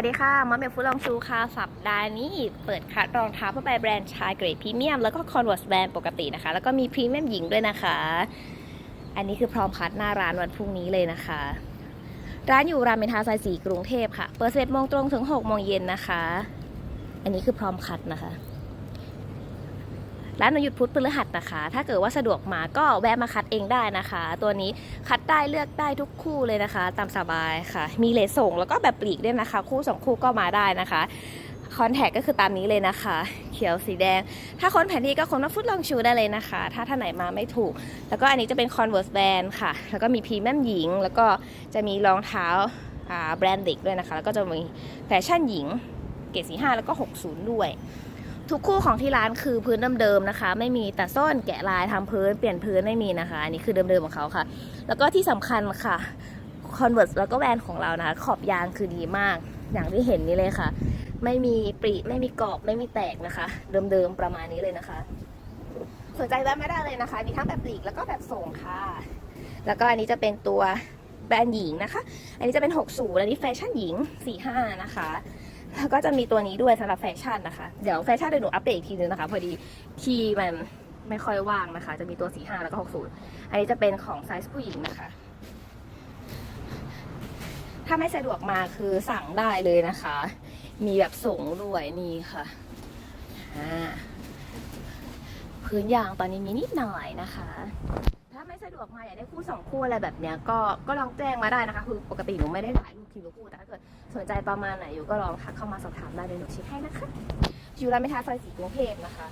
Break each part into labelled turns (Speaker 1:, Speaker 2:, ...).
Speaker 1: วัสดีค่ะมอมเมฟุตลองชูค่ะ สัปดาห์นี้เปิดคัดรองเท้าผ้าใบแบรนด์ชายเกรดพรีเมียม แล้วก็คอนเวิร์สแบรนด์ปกตินะคะ แล้วก็มีพรีเมียมหญิงด้วยนะคะ อันนี้คือพร้อมคัดหน้าร้านวันพรุ่งนี้เลยนะคะ ร้านอยู่รามอินทราซอยสีกรุงเทพค่ะ เปิด11โมงตรงถึง6โมงเย็นนะคะ อันนี้คือพร้อมคัดนะคะ ร้านหนูหยุดพุธพฤหัสนะคะ ถ้าเกิดว่าสะดวกมาก็แวะมาคัดเองได้นะคะ ตัวนี้คัดได้เลือกได้ทุกคู่เลยนะคะ ตามสบายค่ะ มีเลทส่งแล้วก็แบบปลีกด้วยนะคะ คู่สองคู่ก็มาได้นะคะคอนแทคก็คือตามนี้เลยนะคะ เขียวสีแดง ถ้าค้นแผนที่ก็ค้นว่าฟุตลองชูได้เลยนะคะ ถ้าท่านไหนมาไม่ถูก แล้วก็อันนี้จะเป็น Converse Band ค่ะ แล้วก็มีพรีเมียมหญิง แล้วก็จะมีรองเท้าอ่าแบรนด์เด็กด้วยนะคะ แล้วก็จะมีแฟชั่นหญิง เกรดสีห้าแล้วก็ 60 ด้วย ทุกคู่ของที่ร้านคือพื้นเดิมๆนะคะ ไม่มีแต่ส้นแกะลายทำพื้นเปลี่ยนพื้นไม่มีนะคะ อันนี้คือเดิมๆของเขาค่ะ แล้วก็ที่สำคัญค่ะ Converse แล้วก็แวนของเรานะคะขอบยางคือดีมาก อย่างที่เห็นนี่เลยค่ะ ไม่มีปริไม่มีกรอบไม่มีแตกนะคะ เดิมๆประมาณนี้เลยนะคะ สนใจแวะมาได้เลยนะคะ มีทั้งแบบปลีกแล้วก็แบบส่งค่ะ แล้วก็อันนี้จะเป็นตัวแบรนด์หญิงนะคะ อันนี้จะเป็น 60 อันนี้แฟชั่นหญิง 45 นะคะ แล้วก็จะมีตัวนี้ด้วยสำหรับแฟชั่นนะคะ เดี๋ยวแฟชั่นเดี๋ยวหนูอัปเดตอีกทีนึงนะคะ พอดีที่มันไม่ค่อยว่างนะคะ จะมีตัว 45 แล้วก็ 60 อันนี้จะเป็นของไซส์ผู้หญิงนะคะ ถ้าไม่สะดวกมาคือสั่งได้เลยนะคะ มีแบบส่งด้วยนี่ค่ะ พื้นยางตอนนี้มีนิดหน่อยนะคะ สะดวกมาอยากได้คู่สองคู่อะไรแบบเนี้ยก็ก็ลองแจ้งมาได้นะคะ คือปกติหนูไม่ได้ถ่ายรูปทีละคู่แต่ถ้าเกิดสนใจประมาณไหนอยู่ก็ลองทักเข้ามาสอบถามได้เลยหนูช็คให้นะคะอยู่รามอินทราซอยสีกรุงเทพนะคะ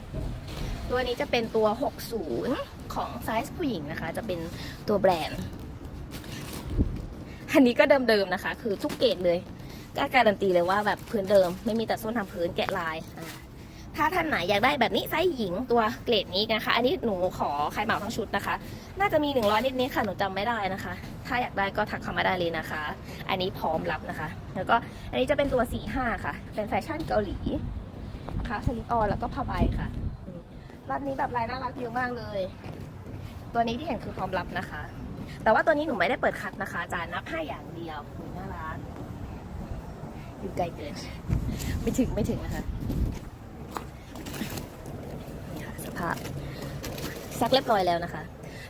Speaker 1: ตัวนี้จะเป็นตัว 60 ของไซส์ผู้หญิงนะคะ จะเป็นตัวแบรนด์ อันนี้ก็เดิมๆนะคะ คือทุกเกรดเลยกล้าการันตีเลยว่าแบบพื้นเดิม ไม่มีแต่ส้นทำพื้นแกะลายอ่า ถ้าท่านไหนอยากได้แบบนี้ไซส์หญิงตัวเกรดนี้นะคะ อันนี้หนูขอใครเหมาทั้งชุดนะคะ น่าจะมี 100 นิดนี้ค่ะ หนูจำไม่ได้นะคะ ถ้าอยากได้ก็ทักเข้ามาได้เลยนะคะ อันนี้พร้อมรับนะคะ แล้วก็อันนี้จะเป็นตัว 45 ค่ะ เป็นแฟชั่นเกาหลีค่ะสลิปออนแล้วก็ผ้าใบค่ะรอบนี้แบบลายน่ารักเยอะมากเลย ตัวนี้ที่เห็นคือพร้อมรับนะคะ แต่ว่าตัวนี้หนูไม่ได้เปิดคัดนะคะอาจารย์นับให้อย่างเดียวนูน่ารักอยู่ไกลเกิน ไม่ถึงไม่ถึงนะคะ ซักเรียบร้อยแล้วนะคะ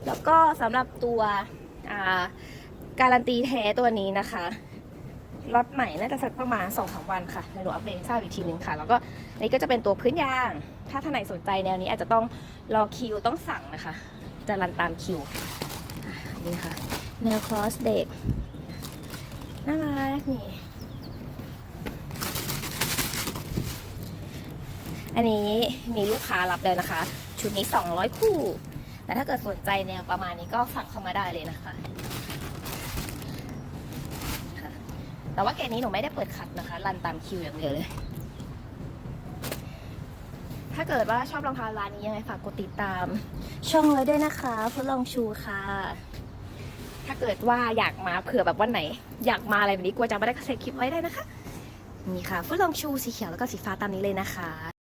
Speaker 1: แล้วก็สำหรับตัวการันตีแท้ตัวนี้นะคะล็อตใหม่น่าจะสักประมาณ2อสวันค่ะเดี๋ยวหนูอัปเดตทราบอีกทีนึงค่ะ แล้วก็นนี้ก็จะเป็นตัวพื้นยาง ถ้าท่านไหนสนใจแนวนี้อาจจะต้องรอคิวต้องสั่งนะคะ จะรันตามคิวนี่ค่ะแนวคลอสเด็กน่ารักนี่ อันนี้มีลูกค้ารับแล้วนะคะ ชุดนี้ 200 คู่ แต่ถ้าเกิดสนใจแนวประมาณนี้ก็สั่งเข้ามาได้เลยนะคะ แต่ว่าเกณฑ์นี้หนูไม่ได้เปิดคัดนะคะ รันตามคิวอย่างเดียวเลย ถ้าเกิดว่าชอบรองเท้าร้านนี้ยังไงฝากกดติดตาม ช่องเลยด้วยนะคะทดลองชูค่ะ ถ้าเกิดว่าอยากมาเผื่อแบบวันไหน อยากมาอะไรแบบนี้กลัวจะไม่ได้เซฟคลิปไว้ได้นะคะ นี่ค่ะฟุตลองชูสีเขียวแล้วก็สีฟ้าตามนี้เลยนะคะ